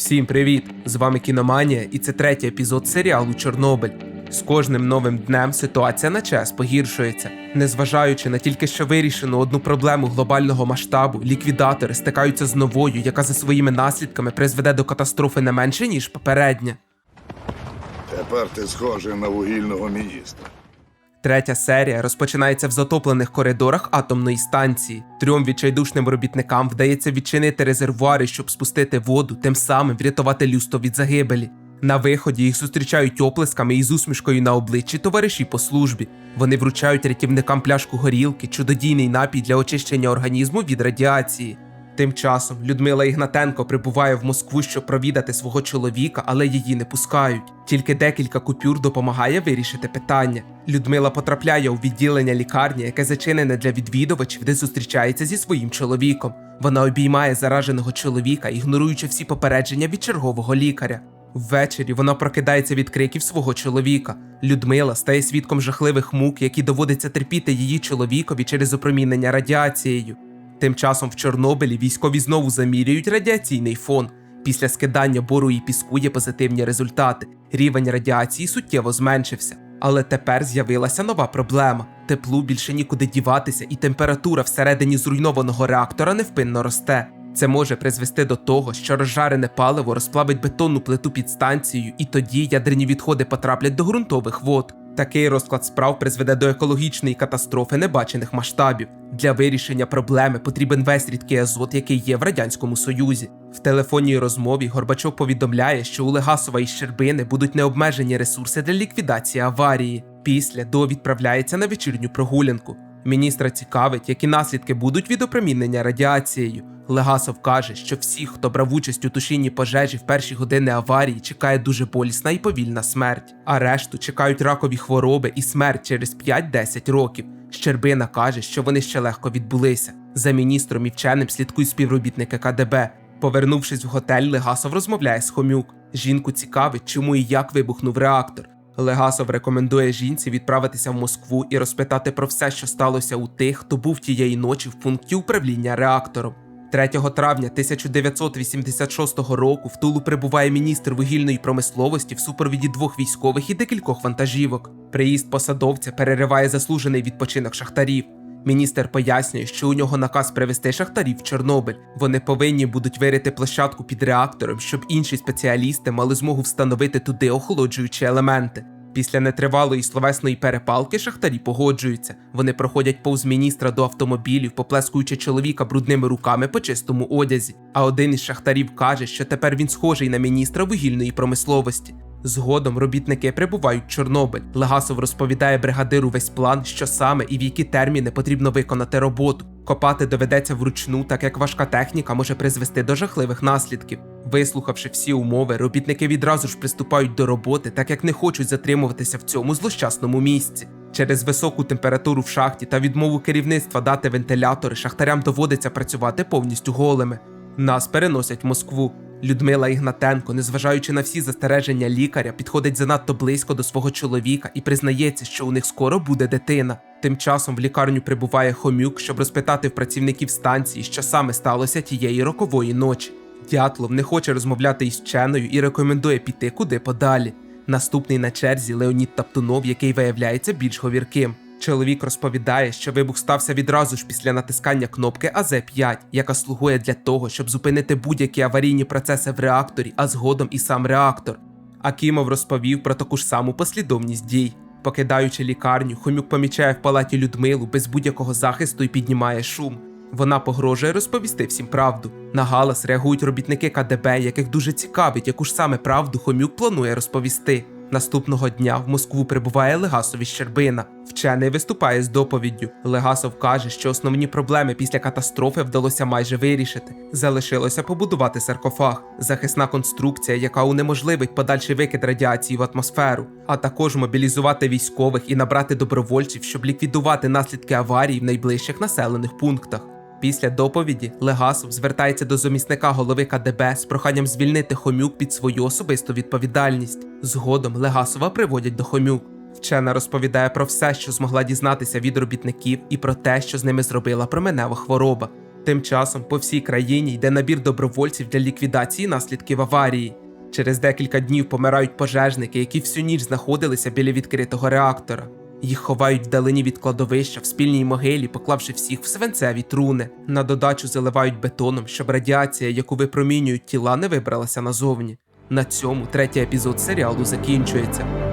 Всім привіт! З вами Кіноманія, і це третій епізод серіалу Чорнобиль. З кожним новим днем ситуація на час погіршується. Незважаючи на тільки що вирішену одну проблему глобального масштабу, ліквідатори стикаються з новою, яка за своїми наслідками призведе до катастрофи не менше ніж попередня. Тепер ти схожий на вугільного міністра. Третя серія розпочинається в затоплених коридорах атомної станції. Трьом відчайдушним робітникам вдається відчинити резервуари, щоб спустити воду, тим самим врятувати люсто від загибелі. На виході їх зустрічають оплесками і з усмішкою на обличчі товариші по службі. Вони вручають рятівникам пляшку горілки, чудодійний напій для очищення організму від радіації. Тим часом Людмила Ігнатенко прибуває в Москву, щоб провідати свого чоловіка, але її не пускають. Тільки декілька купюр допомагає вирішити питання. Людмила потрапляє у відділення лікарні, яке зачинене для відвідувачів, де зустрічається зі своїм чоловіком. Вона обіймає зараженого чоловіка, ігноруючи всі попередження від чергового лікаря. Ввечері вона прокидається від криків свого чоловіка. Людмила стає свідком жахливих мук, які доводиться терпіти її чоловікові через опромінення радіацією. Тим часом в Чорнобилі військові знову замірюють радіаційний фон. Після скидання бору і піску є позитивні результати. Рівень радіації суттєво зменшився. Але тепер з'явилася нова проблема: теплу більше нікуди діватися, і температура всередині зруйнованого реактора невпинно росте. Це може призвести до того, що розжарене паливо розплавить бетонну плиту під станцією, і тоді ядерні відходи потраплять до ґрунтових вод. Такий розклад справ призведе до екологічної катастрофи небачених масштабів. Для вирішення проблеми потрібен весь рідкий азот, який є в радянському союзі. В телефонній розмові Горбачов повідомляє, що у Легасова і Щербини будуть необмежені ресурси для ліквідації аварії. Після до відправляється на вечірню прогулянку. Міністра цікавить, які наслідки будуть від опромінення радіацією. Легасов каже, що всіх, хто брав участь у тушінні пожежі в перші години аварії, чекає дуже болісна і повільна смерть. А решту чекають ракові хвороби і смерть через 5-10 років. Щербина каже, що вони ще легко відбулися. За міністром і вченим слідкують співробітники КДБ. Повернувшись в готель, Легасов розмовляє з Хомюк. Жінку цікавить, чому і як вибухнув реактор. Легасов рекомендує жінці відправитися в Москву і розпитати про все, що сталося у тих, хто був тієї ночі в пункті управління реактором. 3 травня 1986 року в Тулу прибуває міністр вугільної промисловості в супровіді двох військових і декількох вантажівок. Приїзд посадовця перериває заслужений відпочинок шахтарів. Міністр пояснює, що у нього наказ привезти шахтарів в Чорнобиль. Вони повинні будуть вирити площадку під реактором, щоб інші спеціалісти мали змогу встановити туди охолоджуючі елементи. Після нетривалої словесної перепалки шахтарі погоджуються. Вони проходять повз міністра до автомобілів, поплескуючи чоловіка брудними руками по чистому одязі. А один із шахтарів каже, що тепер він схожий на міністра вугільної промисловості. Згодом робітники прибувають в Чорнобиль. Легасов розповідає бригадиру весь план, що саме і в які терміни потрібно виконати роботу. Копати доведеться вручну, так як важка техніка може призвести до жахливих наслідків. Вислухавши всі умови, робітники відразу ж приступають до роботи, так як не хочуть затримуватися в цьому злощасному місці. Через високу температуру в шахті та відмову керівництва дати вентилятори, шахтарям доводиться працювати повністю голими. Нас переносять в Москву. Людмила Ігнатенко, незважаючи на всі застереження лікаря, підходить занадто близько до свого чоловіка і признається, що у них скоро буде дитина. Тим часом в лікарню прибуває Хомюк, щоб розпитати в працівників станції, що саме сталося тієї рокової ночі. Дятлов не хоче розмовляти із вченою і рекомендує піти куди подалі. Наступний на черзі Леонід Таптунов, який виявляється більш говірким. Чоловік розповідає, що вибух стався відразу ж після натискання кнопки АЗ-5, яка слугує для того, щоб зупинити будь-які аварійні процеси в реакторі, а згодом і сам реактор. Акімов розповів про таку ж саму послідовність дій. Покидаючи лікарню, Хомюк помічає в палаті Людмилу без будь-якого захисту і піднімає шум. Вона погрожує розповісти всім правду. На галас реагують робітники КДБ, яких дуже цікавить, яку ж саме правду Хомюк планує розповісти. Наступного дня в Москву прибуває Легасов із Щербина. Вчений виступає з доповіддю. Легасов каже, що основні проблеми після катастрофи вдалося майже вирішити. Залишилося побудувати саркофаг, захисна конструкція, яка унеможливить подальший викид радіації в атмосферу, а також мобілізувати військових і набрати добровольців, щоб ліквідувати наслідки аварії в найближчих населених пунктах. Після доповіді Легасов звертається до замісника голови КДБ з проханням звільнити Хомюк під свою особисту відповідальність. Згодом Легасова приводять до Хомюк. Вчена розповідає про все, що змогла дізнатися від робітників, і про те, що з ними зробила променева хвороба. Тим часом по всій країні йде набір добровольців для ліквідації наслідків аварії. Через декілька днів помирають пожежники, які всю ніч знаходилися біля відкритого реактора. Їх ховають вдалині від кладовища в спільній могилі, поклавши всіх в свинцеві труни. На додачу заливають бетоном, щоб радіація, яку випромінюють тіла, не вибралася назовні. На цьому третій епізод серіалу закінчується.